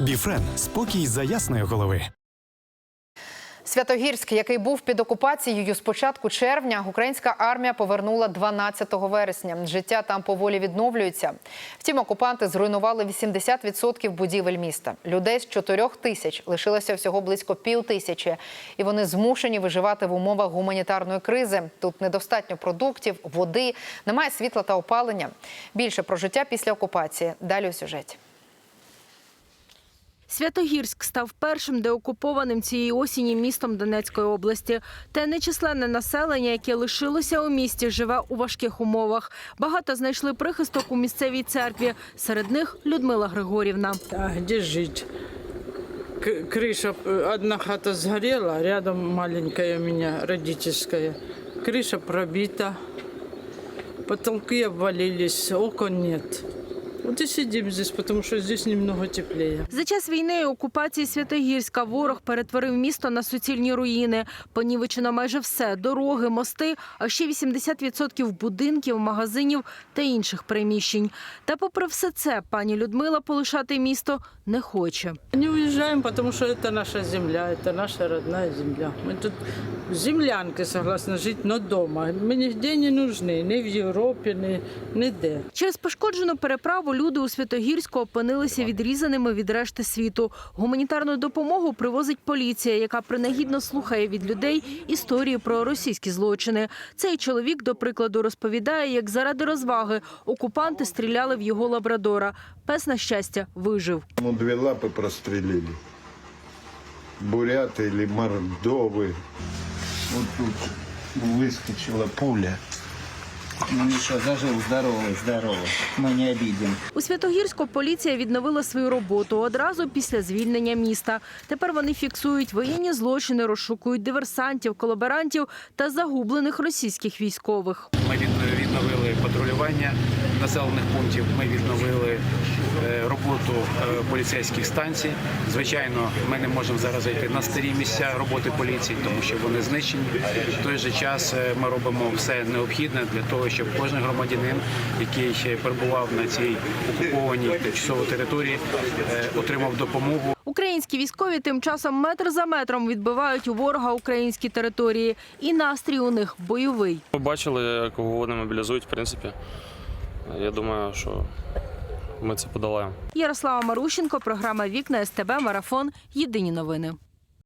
Біфрен спокій за ясної голови. Святогірськ, який був під окупацією з початку червня, українська армія повернула 12 вересня. Життя там поволі відновлюється. Втім, окупанти зруйнували 80% будівель міста. Людей з 4 тисяч лишилося всього близько пів тисячі, і вони змушені виживати в умовах гуманітарної кризи. Тут недостатньо продуктів, води, немає світла та опалення. Більше про життя після окупації. Далі у сюжеті. Святогірськ став першим деокупованим цієї осені містом Донецької області. Те нечисленне населення, яке лишилося у місті, живе у важких умовах. Багато знайшли прихисток у місцевій церкві. Серед них Людмила Григорівна. А где жить? К- крыша, э, одна хата сгорела, рядом маленькая у меня родительская. Крыша пробита, потолки обвалились, окон нет. Вот и сидим здесь, потому что здесь немного теплее. За час війни і окупації Святогірська ворог перетворив місто на суцільні руїни. Понівечено майже все – дороги, мости, а ще 80% будинків, магазинів та інших приміщень. Та попри все це, пані Людмила полишати місто не хоче. Не уезжаем, потому что это наша земля, это наша родная земля. Мы тут землянки согласны жить, но дома. Мы нигде не нужны, ни в Европе, ни, ніде. Через пошкоджену переправу люди у Святогірську опинилися відрізаними від решти світу. Гуманітарну допомогу привозить поліція, яка принагідно слухає від людей історії про російські злочини. Цей чоловік, до прикладу, розповідає, як заради розваги окупанти стріляли в його лабрадора. Пес, на щастя, вижив. Ему две лапы прострелили. Буряты или мордовы. Вот тут выскочила пуля. Ну ничего, зажил, здоровый, здоровый. Мы не обидим. У Святогірську поліція відновила свою роботу одразу після звільнення міста. Тепер вони фіксують воєнні злочини, розшукують диверсантів, колаборантів та загублених російських військових. Ми від- відновили патрулювання населених пунктів. Ми відновили е, роботу е, поліцейських станцій. Звичайно, ми не можемо зараз зайти на старі місця роботи поліції, тому що вони знищені. В той же час е, ми робимо все необхідне для того, щоб кожен громадянин, який ще перебував на цій окупованій тимчасово території, отримав допомогу. Українські військові тим часом метр за метром відбивають у ворога українські території. І настрій у них бойовий. Ви бачили, як вони мобілізують, в принципі. Я думаю, що ми це подолаємо. Ярослава Марущенко, програма Вікна СТБ Марафон. Єдині новини.